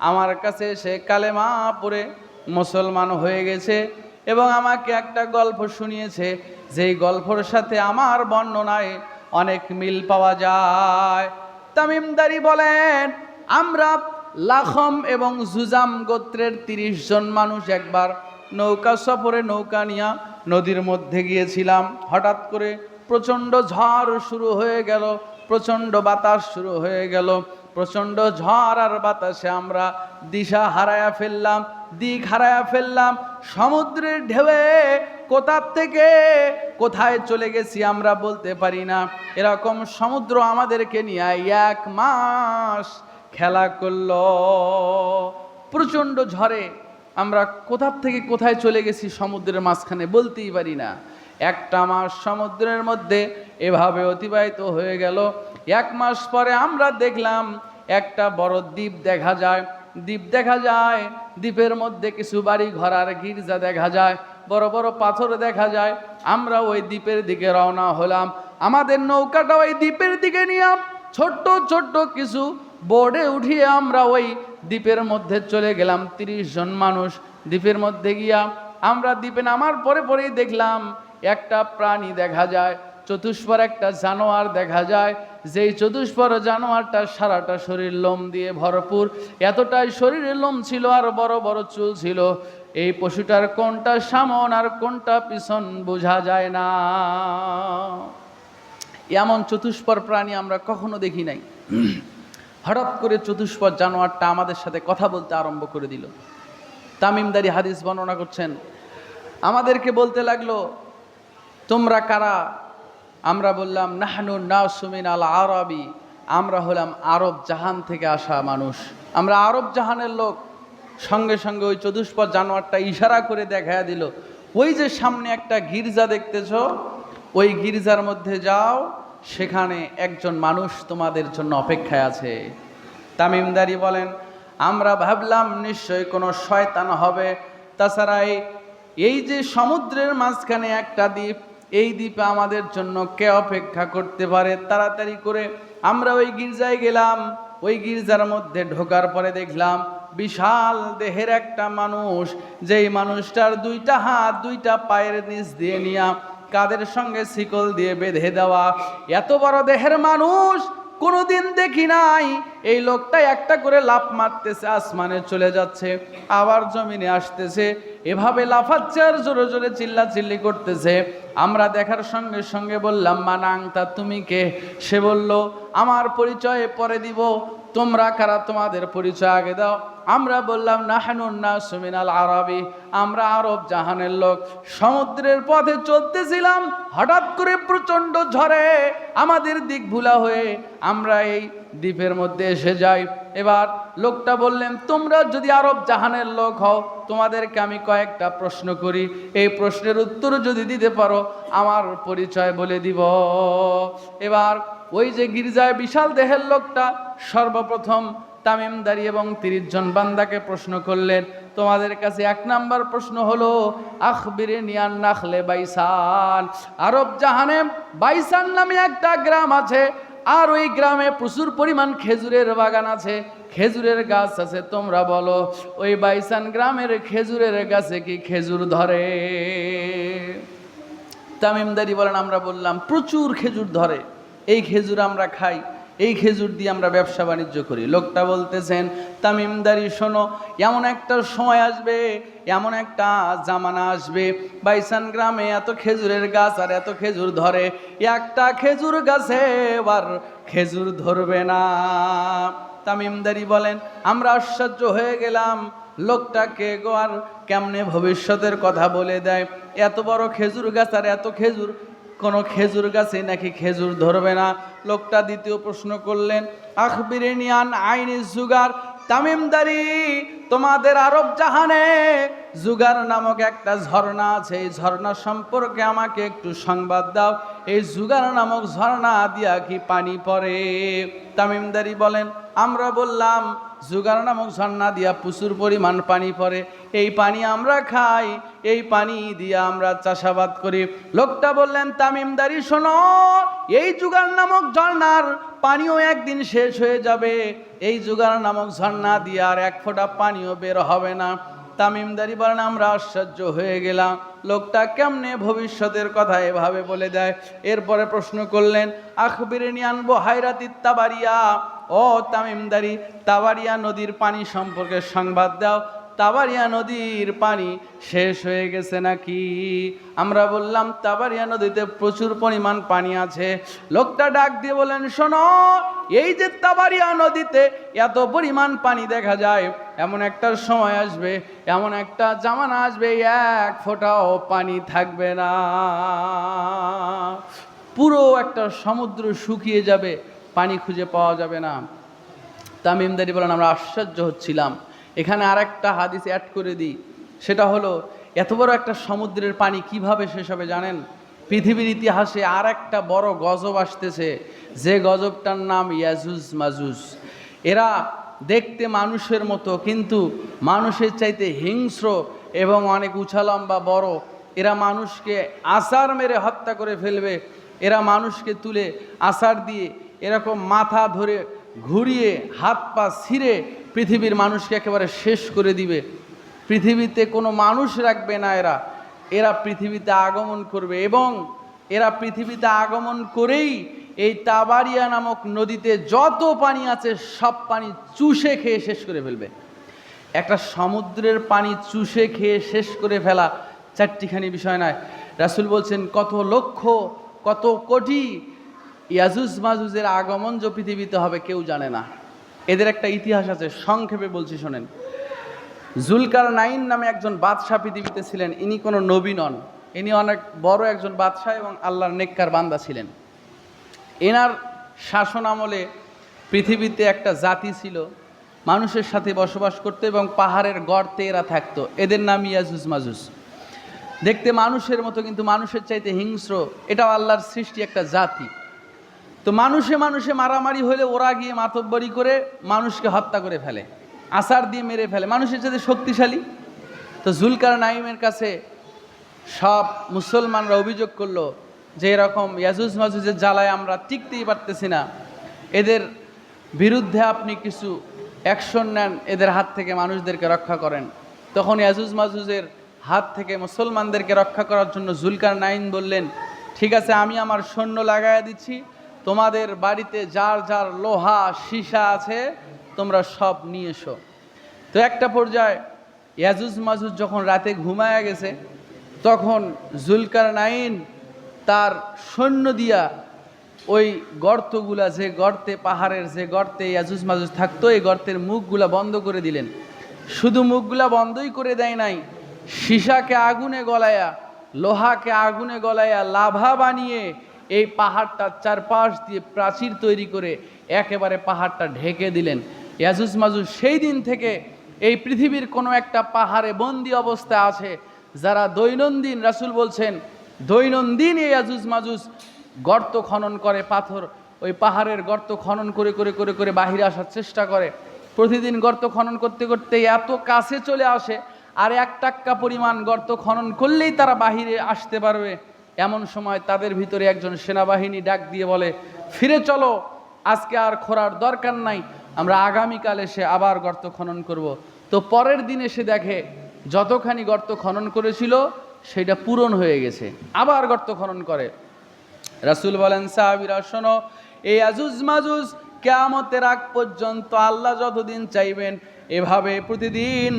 আমার কাছে সে কালেমা পড়ে মুসলমান হয়ে গেছে এবং আমাকে একটা গল্প শুনিয়েছে, যেই গল্পর সাথে আমার বর্ণনায় অনেক মিল পাওয়া যায়। তামিমদারি বলেন, আমরা লাখম এবং জুজাম গোত্রের তিরিশ জন মানুষ একবার নৌকা সফরে নৌকা নিয়ে নদীর মধ্যে গিয়েছিলাম। হঠাৎ করে প্রচণ্ড ঝড় শুরু হয়ে গেল, প্রচণ্ড বাতাস শুরু হয়ে গেল। প্রচণ্ড ঝড় আর বাতাসে আমরা দিশা হারায়া ফেললাম, দিক হারায়া ফেললাম, সমুদ্রের ঢেউয়ে কোথার থেকে কোথায় চলে গেছি আমরা বলতে পারি না। এরকম সমুদ্র আমাদেরকে নিয়ে এক মাস খেলা করল। প্রচণ্ড ঝড়ে আমরা কোথার থেকে কোথায় চলে গেছি সমুদ্রের মাঝখানে বলতেই পারি না। একটা মাস সমুদ্রের মধ্যে এভাবে অতিবাহিত হয়ে গেল। এক মাস পরে আমরা দেখলাম একটা বড় দ্বীপ দেখা যায়। দ্বীপ দেখা যায়, দ্বীপের মধ্যে কিছু বাড়ি ঘর আর গির্জা দেখা যায়, বড় বড় পাথর দেখা যায়। আমরা ওই দ্বীপের দিকে রওনা হলাম। আমাদের নৌকাটা ওই দ্বীপের দিকে নিয়ে ছোট্ট ছোট্ট কিছু বোর্ডে উঠিয়ে আমরা ওই দ্বীপের মধ্যে চলে গেলাম। তিরিশ জন মানুষ দ্বীপের মধ্যে গিয়া আমরা দ্বীপে নামার পরে পরেই দেখলাম একটা প্রাণী দেখা যায়। চতুষ্পর একটা জানোয়ার দেখা যায়, যেই চতুষ্পর জানোয়ারটা সারাটা শরীর লোম দিয়ে ভরপুর। এতটাই শরীরে লোম ছিল আর বড় বড় চুল ছিল। এই পশুটার কোনটা সামন আর কোনটা পিছন বোঝা যায় না। এমন চতুষ্পর প্রাণী আমরা কখনো দেখি নাই। হঠাৎ করে চতুষ্পর জানোয়ারটা আমাদের সাথে কথা বলতে আরম্ভ করে দিল। তামিমদারি হাদিস বর্ণনা করছেন, আমাদেরকে বলতে লাগল, তোমরা কারা? আমরা বললাম, নাহানু নাসুমিন আল আরবি। আমরা হলাম আরব জাহান থেকে আসা মানুষ। আমরা আরব জাহানের লোক। সঙ্গে সঙ্গে ওই চতুষ্পদ জানোয়ারটা ইশারা করে দেখা দিল, ওই যে সামনে একটা গির্জা দেখতেছ, ওই গির্জার মধ্যে যাও, সেখানে একজন মানুষ তোমাদের জন্য অপেক্ষায় আছে। তামিমদারি বলেন, আমরা ভাবলাম নিশ্চয়ই কোনো শয়তান হবে। তাছাড়া এই এই যে সমুদ্রের মাঝখানে একটা দ্বীপ এই দ্বীপে আমাদের জন্য কে অপেক্ষা করতে পারে? তাড়াতাড়ি করে আমরা ওই গির্জায় গেলাম। ওই গির্জার মধ্যে ঢোকার পরে দেখলাম বিশাল দেহের একটা মানুষ। যেই মানুষটার দুইটা হাত দুইটা পায়ের নিচ দিয়ে নিয়া কাদের সঙ্গে শিকল দিয়ে বেঁধে দেওয়া। এত বড় দেহের মানুষ কোনোদিন দেখি নাই। এই লোকটা একটা করে লাফ মারতেছে, আসমানে চলে যাচ্ছে, আবার জমিনে আসতেছে। এভাবে লাফাচ্ছে আর জোরে জোরে চিল্লা চিল্লি করতেছে। আমরা দেখার সঙ্গে সঙ্গে বললাম মানাং তা তুমি কে? সে বলল, আমার পরিচয় পরে দিব। তোমরা কারা? তোমাদের পরিচয় আগে দাও। আমরা বললাম নাহানুন না সুমিনাল আরবি। আমরা আরব জাহানের লোক, সমুদ্রের পথে চলতেছিলাম, হঠাৎ করে প্রচণ্ড ঝড়ে আমাদের দিক ভুলা হয়ে আমরা এই দ্বীপের মধ্যে এসে যাই। এবার লোকটা বললেন, তোমরা যদি আরব জাহানের লোক হও, তোমাদেরকে আমি কয়েকটা প্রশ্ন করি। এই প্রশ্নের উত্তর যদি দিতে পারো, আমার পরিচয় বলে দিব। এবার ওই যে গির্জায় বিশাল দেহের লোকটা সর্বপ্রথম তামিমদারি এবং তিরিশ জন বান্দাকে প্রশ্ন করলেন, তোমাদের কাছে এক নাম্বার প্রশ্ন হলো আখবিরে নিয়ান নাখলে বাইসান। আরব জাহানে বাইসান নামে একটা গ্রাম আছে, আর ওই গ্রামে প্রচুর পরিমাণ খেজুরের বাগান আছে। খেজুরের গাছ আছে, তোমরা বলো, ওই বাইসান গ্রামের খেজুরের গাছে কি খেজুর ধরে? তামিমদারি বলেন, আমরা বললাম, প্রচুর খেজুর ধরে, এই খেজুর আমরা খাই। এই খেজুর দিয়ে আমরা ব্যবসা বাণিজ্য করি। লোকটা বলতেছেন, তামিমদারি, শোনো, এমন একটা সময় আসবে, এমন একটা জামানা আসবে, বাইসান গ্রামে এত খেজুরের গাছ আর এত খেজুর ধরে, একটা খেজুর গাছে এবার খেজুর ধরবে না। তামিমদারি বলেন, আমরা আশ্চর্য হয়ে গেলাম, লোকটাকে গো আর কেমনে ভবিষ্যতের কথা বলে দেয়? এত বড় খেজুর গাছ আর এত খেজুর কোনো খেজুর গাছে নাকি খেজুর ধরবে না? লোকটা দ্বিতীয় প্রশ্ন করলেন আখবিরে নিয়ান আইনি জুগার তামিমদারি, তোমাদের আরব জাহানে জুগার নামক একটা ঝর্ণা আছে। এই ঝর্ণা সম্পর্কে আমাকে একটু সংবাদ দাও। এই জুগার নামক ঝর্ণা দিয়া কি পানি পড়ে? তামিমদারি বলেন আমরা বললাম, জুগার নামক ঝর্ণা দিয়া প্রচুর পরিমাণ পানি পড়ে। এই পানি আমরা খাই, এই পানি দিয়া আমরা চাষাবাদ করি। লোকটা বললেন, তামিমদারি শোনো, এই জুগার নামক ঝর্ণার পানিও একদিন শেষ হয়ে যাবে। এই জুগার নামক ঝর্ণা দিয়ে আর এক ফোঁটা পানিও বের হবে না। তামিমদারি বলেন, আমরা আশ্চর্য হয়ে গেলাম। লোকটা কেমনে ভবিষ্যতের কথা এভাবে বলে দেয়। এরপরে প্রশ্ন করলেন আখবিরে নিয়ে আনব হাইরাতি তাবারিয়া ও তামিমদারি তাবারিয়া নদীর পানি সম্পর্কে সংবাদ দাও। তাবারিয়া নদীর পানি শেষ হয়ে গেছে নাকি? আমরা বললাম তাবারিয়া নদীতে প্রচুর পরিমাণ পানি আছে। লোকটা ডাক দিয়ে বলেন শোনো, এই যে তাবারিয়া নদীতে এত পরিমাণ পানি দেখা যায়, এমন একটা সময় আসবে, এমন একটা জামানা আসবে, এক ফোঁটাও পানি থাকবে না। পুরো একটা সমুদ্র শুকিয়ে যাবে। পানি খুঁজে পাওয়া যাবে না। তামিমদারি বলেন, আমরা আশ্চর্য হচ্ছিলাম। এখানে আর একটা হাদিস অ্যাড করে দিই। সেটা হলো, এত বড় একটা সমুদ্রের পানি কীভাবে শেষ হবে জানেন? পৃথিবীর ইতিহাসে আর একটা বড় গজব আসতেছে। যে গজবটার নাম ইয়াজুজ মাজুজ। এরা দেখতে মানুষের মতো, কিন্তু মানুষের চাইতে হিংস্র এবং অনেক উছালম্বা বড়। এরা মানুষকে আসার মেরে হত্যা করে ফেলবে। এরা মানুষকে তুলে আসার দিয়ে এরকম মাথা ধরে ঘুরিয়ে, হাত পা ছিঁড়ে পৃথিবীর মানুষকে একেবারে শেষ করে দিবে। পৃথিবীতে কোনো মানুষ রাখবে না এরা। এরা পৃথিবীতে আগমন করবে এবং এরা পৃথিবীতে আগমন করেই এই তাবারিয়া নামক নদীতে যত পানি আছে, সব পানি চুষে খেয়ে শেষ করে ফেলবে। একটা সমুদ্রের পানি চুষে খেয়ে শেষ করে ফেলা চারটিখানি বিষয় নয়। রাসুল বলছেন, কত লক্ষ, কত কোটি ইয়াজুজ মাজুজের আগমন যে পৃথিবীতে হবে কেউ জানে না। এদের একটা ইতিহাস আছে, সংক্ষেপে বলছি, শোনেন। জুলকার নাইন নামে একজন বাদশাহ পৃথিবীতে ছিলেন, ইনি কোনো নবী নন। ইনি অনেক বড় একজন বাদশাহ এবং আল্লাহর নেককার বান্দা ছিলেন। এনার শাসন আমলে পৃথিবীতে একটা জাতি ছিল, মানুষের সাথে বসবাস করতো এবং পাহাড়ের গর্তে এরা থাকতো। এদের নাম ইয়াজুজ মাজুজ। দেখতে মানুষের মতো, কিন্তু মানুষের চাইতে হিংস্র, এটাও আল্লাহর সৃষ্টি একটা জাতি। তো মানুষে মানুষে মারামারি হলে ওরা গিয়ে মাতব্বরি করে মানুষকে হত্যা করে ফেলে, আসার দিয়ে মেরে ফেলে। মানুষের সাথে শক্তিশালী। তো জুলকার নাইমের কাছে সব মুসলমানরা অভিযোগ করল যে এরকম ইয়াজুজ মাজুজের জ্বালায় আমরা টিকতেই পারতেছি না। এদের বিরুদ্ধে আপনি কিছু অ্যাকশন নেন, এদের হাত থেকে মানুষদেরকে রক্ষা করেন। তখন ইয়াজুজ মাজুজের হাত থেকে মুসলমানদেরকে রক্ষা করার জন্য জুলকার নাইন বললেন, ঠিক আছে, আমি আমার সৈন্য লাগাইয়া দিচ্ছি তোমাদের বাড়িতে যার যার লোহা, সীসা আছে, তোমরা সব নিয়ে এসো। তো একটা পর্যায়ে ইয়াজুজ মাজুজ যখন রাতে ঘুমায়া গেছে, তখন জুলকার নাইন তার সৈন্য দিয়া ওই গর্তগুলা, যে গর্তে, পাহাড়ের যে গর্তে ইয়াজুজ মাজুজ থাকতো, এই গর্তের মুখগুলা বন্ধ করে দিলেন। শুধু মুখগুলা বন্ধই করে দেয় নাই, সীসাকে আগুনে গলায়া, লোহাকে আগুনে গলায়া লাভা বানিয়ে এই পাহাড়টার চারপাশ দিয়ে প্রাচীর তৈরি করে একেবারে পাহাড়টা ঢেকে দিলেন। ইয়াজুজ মাজুজ সেই দিন থেকে এই পৃথিবীর কোনো একটা পাহাড়ে বন্দি অবস্থা আছে, যারা দৈনন্দিন রাসুল বলছেন, দৈনন্দিন এই ইয়াজুজ মাজুজ গর্ত খনন করে পাথর, ওই পাহাড়ের গর্ত খনন করে করে করে করে বাহিরে আসার চেষ্টা করে। প্রতিদিন গর্ত খনন করতে করতে এত কাছে চলে আসে, আর এক টাক্কা পরিমাণ গর্ত খনন করলেই তারা বাহিরে আসতে পারবে। এমন সময় তাদের ভিতরে একজন সেনাবাহিনী ডাক দিয়ে বলে, ফিরে চলো, আজকে আর খোরার দরকার নাই, আমরা আগামীকাল এসে আবার গর্ত খনন করব। তো পরের দিন এসে দেখে যতখানি গর্ত খনন করেছিল, সেটা পূরণ হয়ে গেছে, আবার গর্ত খনন করে রাসুল বলেন, সাহাবিরা, শোনো, এই আজুজ মাজুজ কেয়ামতের আগ পর্যন্ত আল্লাহ যতদিন চাইবেন এভাবে প্রতিদিন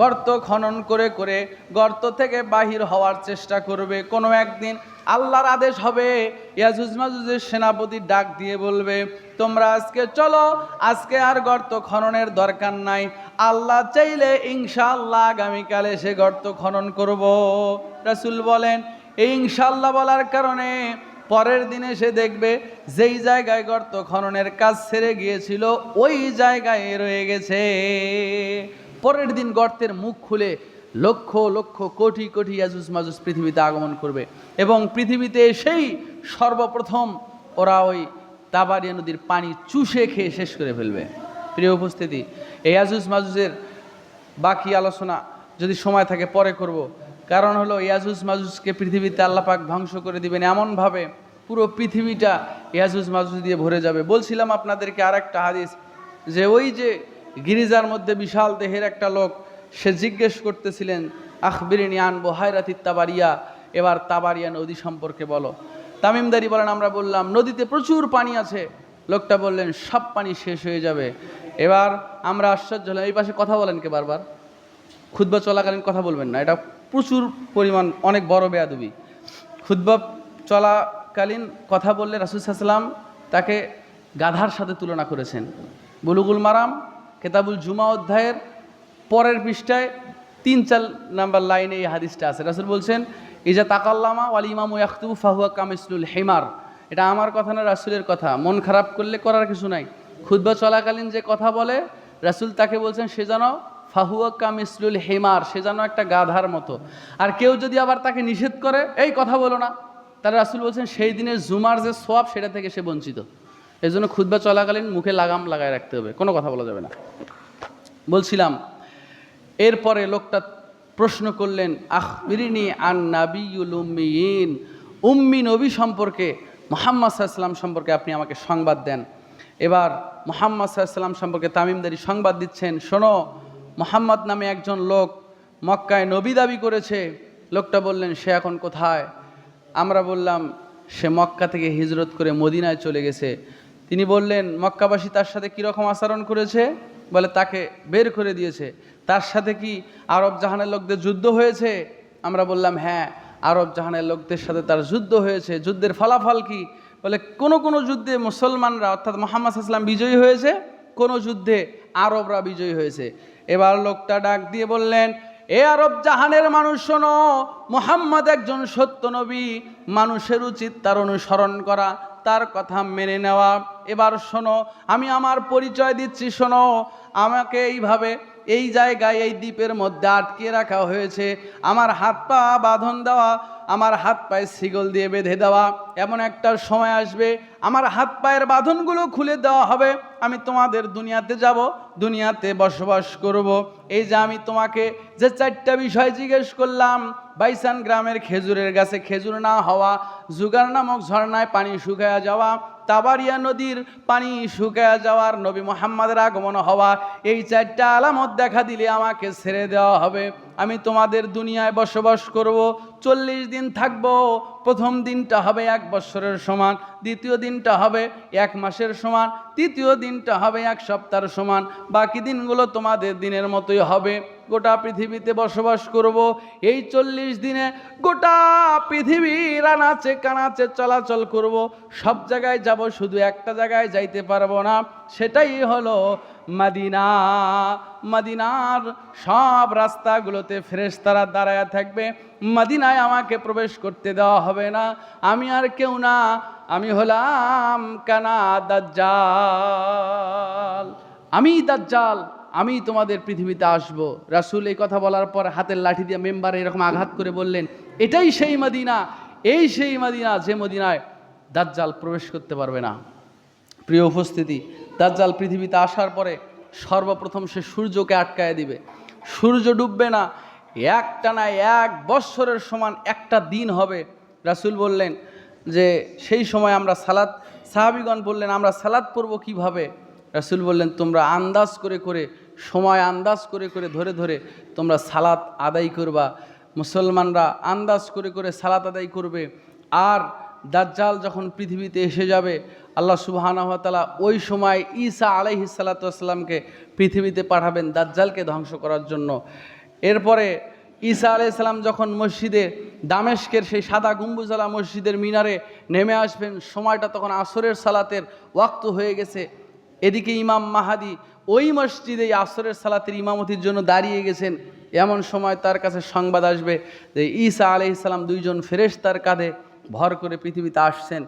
গর্ত খনন করে করে গর্ত থেকে বাহির হওয়ার চেষ্টা করবে। কোনো একদিন আল্লাহর আদেশ হবে, ইয়াজুজ মাজুজের সেনাপতি ডাক দিয়ে বলবে, তোমরা আজকে চলো, আজকে আর গর্ত খননের দরকার নাই। আল্লাহ চাইলে ইনশাআল্লাহ আগামীকাল এসে গর্ত খনন করব। রাসুল বলেন, এই ইনশাআল্লাহ বলার কারণে পরের দিনে সে দেখবে যেই জায়গায় গর্ত খননের কাজ ছেড়ে গিয়েছিল, ওই জায়গায় রয়ে গেছে। পরের দিন গর্তের মুখ খুলে লক্ষ লক্ষ কোটি কোটি ইয়াজুস মাজুস পৃথিবীতে আগমন করবে এবং পৃথিবীতে এসেই সর্বপ্রথম ওরা ওই তাবারিয়া নদীর পানি চুষে খেয়ে শেষ করে ফেলবে। প্রিয় উপস্থিতি, এই ইয়াজুস মাজুসের বাকি আলোচনা যদি সময় থাকে, পরে করব। কারণ হলো ইয়াজুজ মাজুজকে পৃথিবীতে আল্লাপাক ধ্বংস করে দিবেন এমনভাবে পুরো পৃথিবীটা ইয়াজুজ মাজুজ দিয়ে ভরে যাবে। বলছিলাম আপনাদেরকে আর একটা হাদিস যে ওই যে গিরিজার মধ্যে বিশাল দেহের একটা লোক, সে জিজ্ঞেস করতেছিলেন, আখবিরিনি আনব হায়রাতি তাবারিয়া? এবার তাবারিয়া নদী সম্পর্কে বলো। তামিমদারি বলেন, আমরা বললাম, নদীতে প্রচুর পানি আছে। লোকটা বললেন, সব পানি শেষ হয়ে যাবে। এবার আমরা আশ্চর্য হলাম, এই পাশে কথা বলেন কে বারবার? খুদ্া চলাকালীন কথা বলবেন না, এটা প্রচুর পরিমাণ, অনেক বড় বেয়াদবি। খুদ্া চলাকালীন কথা বললে রাসুলসাল্লাম তাকে গাধার সাথে তুলনা করেছেন। বুলুগুল মারাম, কেতাবুল জুমা অধ্যায়ের পরের পৃষ্ঠায় তিন চার নাম্বার লাইনে এই হাদিসটা আছে। রাসুল বলছেন, ইজা তাকাল্লামা ওয়াল ইমাম ইয়াখতুবু ফাহুয়া কামিসলুল হেমার। এটা আমার কথা না রাসুলের কথা। মন খারাপ করলে করার কিছু নাই। খুদ্া চলাকালীন যে কথা বলে, রাসুল তাকে বলছেন, সে যেন ফাহুয়া কামিসলুল হেমার, সে যেন একটা গাধার মতো। আর কেউ যদি আবার তাকে নিষেধ করে, এই কথা বলো না। তার রাসুল বলছেন, সেই দিনের জুমার যে সোয়াব, সেটা থেকে সে বঞ্চিত। এই জন্য খুদ্া চলাকালীন মুখে লাগাম লাগায় রাখতে হবে। কোনো কথা বলা যাবে না। বলছিলাম, এরপরে লোকটা প্রশ্ন করলেন, আখবিরিনি আন নাবিউল উম্মিন উম্মি নবী সম্পর্কে, মোহাম্মদ সাল্লাম সম্পর্কে আপনি আমাকে সংবাদ দেন। এবার মোহাম্মদ সাল্লাম সম্পর্কে তামিমদারি সংবাদ দিচ্ছেন। শোনো মোহাম্মদ নামে একজন লোক মক্কায় নবী দাবি করেছে। লোকটা বললেন, সে এখন কোথায়? আমরা বললাম, সে মক্কা থেকে হিজরত করে মদিনায় চলে গেছে। তিনি বললেন, মক্কাবাসী তার সাথে কীরকম আচরণ করেছে? বলে, তাকে বের করে দিয়েছে। তার সাথে কি আরব জাহানের লোকদের যুদ্ধ হয়েছে? আমরা বললাম হ্যাঁ আরব জাহানের লোকদের সাথে তার যুদ্ধ হয়েছে। যুদ্ধের ফলাফল কি? বলে, কোনো কোনো যুদ্ধে মুসলমানরা, অর্থাৎ মোহাম্মদ আসলাম বিজয়ী হয়েছে, কোনো যুদ্ধে আরবরা বিজয়ী হয়েছে। এবার লোকটা ডাক দিয়ে বললেন, এ আরব জাহানের মানুষ শোনো, মোহাম্মদ একজন সত্য নবী, মানুষের উচিত তার অনুসরণ করা, তার কথা মেনে নেওয়া। এবার শোনো, আমি আমার পরিচয় দিচ্ছি, শোনো, আমাকে এইভাবে এই জায়গায়, এই দ্বীপের মধ্যে আটকে রাখা হয়েছে। আমার হাত পা বাঁধন দেওয়া, আমার হাত পায়ে শিগল দিয়ে বেঁধে দেওয়া, এমন একটা সময় আসবে। আমার হাত পায়ের বাঁধনগুলো খুলে দেওয়া হবে। আমি তোমাদের দুনিয়াতে যাব, দুনিয়াতে বসবাস করব। এই যে আমি তোমাকে যে চারটা বিষয় জিজ্ঞেস করলাম, বাইসান গ্রামের খেজুরের গাছে খেজুর না হওয়া, জুগার নামক ঝর্ণায় পানি শুকায়া যাওয়া তাবারিয়া নদীর পানি শুকিয়ে যাওয়ার নবী মোহাম্মদের আগমন হওয়া, এই চারটা আলামত দেখা দিলে আমাকে ছেড়ে দেওয়া হবে। আমি তোমাদের দুনিয়ায় বসবাস করব চল্লিশ দিন থাকব, প্রথম দিনটা হবে এক বছরের সমান, দ্বিতীয় দিনটা হবে এক মাসের সমান, তৃতীয় দিনটা হবে এক সপ্তাহের সমান, বাকি দিনগুলো তোমাদের দিনের মতোই হবে। গোটা পৃথিবীতে বসবাস করব, এই চল্লিশ দিনে গোটা পৃথিবীর আনাচে কানাচে চলাচল করব, সব জায়গায় যাব, শুধু একটা জায়গায় যাইতে পারব না, সেটাই হলো মাদিনা, মাদিনার সব রাস্তাগুলোতে ফেরেশতারা দাঁড়ায় থাকবে। মাদিনায় আমাকে প্রবেশ করতে দেওয়া হবে না। আমি আর কেউ না। আমি হলাম কানা দাজ্জাল। আমি দাজ্জাল। আমি তোমাদের পৃথিবীতে আসব। রাসূল এই কথা বলার পর হাতের লাঠি দিয়ে মেম্বারে এরকম আঘাত করে বললেন, এটাই সেই মদিনা। এই সেই মদিনা যে মদিনায় দাজ্জাল প্রবেশ করতে পারবে না। প্রিয় উপস্থিতি দাজ্জাল পৃথিবীতে আসার পরে সর্বপ্রথম সে সূর্যকে আটকায় দিবে। সূর্য ডুববে না, একটা না এক বৎসরের সমান একটা দিন হবে। রাসূল বললেন যে, সেই সময় আমরা সালাদ সাহাবিগণ বললেন, আমরা সালাদ পড়ব কীভাবে? রাসূল বললেন, তোমরা আন্দাজ করে করে, সময় আন্দাজ করে করে ধরে ধরে তোমরা সালাত আদায় করবা। মুসলমানরা আন্দাজ করে করে সালাত আদায় করবে। আর দাজ্জাল যখন পৃথিবীতে এসে যাবে আল্লাহ সুবাহানহতালা ওই সময় ঈসা আলাইহি সালাতামকে পৃথিবীতে পাঠাবেন দাজ্জালকে ধ্বংস করার জন্য। এরপরে ঈসা আলাইসাল্লাম যখন মসজিদে দামেশকের সেই সাদা গুম্বুজালা মসজিদের মিনারে নেমে আসবেন, সময়টা তখন আসরের সালাতের ওয়াক্ত হয়ে গেছে। এদিকে ইমাম মাহাদি ওই মসজিদে আসরের সালাতের ইমামতির জন্য দাঁড়িয়ে গেছেন। এমন সময় তার কাছে সংবাদ আসবে যে, ঈসা আলাইসাল্লাম দুইজন ফেরেশ তার কাঁধে ভর করে পৃথিবীতে আসছেন।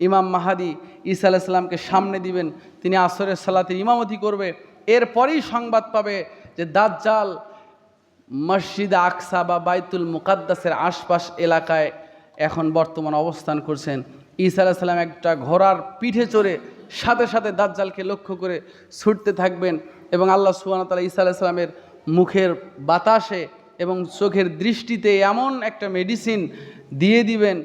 ইমাম মাহাদি ঈসা আলাইসাল্লামকে সামনে দিবেন, তিনি আসরের সালাতের ইমামতি করবে, এরপরেই সংবাদ পাবে যে দাজ্জাল মসজিদ আকসা বা বাইতুল মুকাদ্দাসের আশপাশ এলাকায় এখন বর্তমান অবস্থান করছেন। ঈসা আলাহ সাল্লাম একটা ঘোড়ার পিঠে চড়ে সাথে সাথে দাজ্জালকে লক্ষ্য করে ছুটতে থাকবেন এবং আল্লাহ সুবাহ তালা ঈসা আলাহ সাল্লামের মুখের বাতাসে এবং চোখের দৃষ্টিতে এমন একটা মেডিসিন দিয়ে দিবেন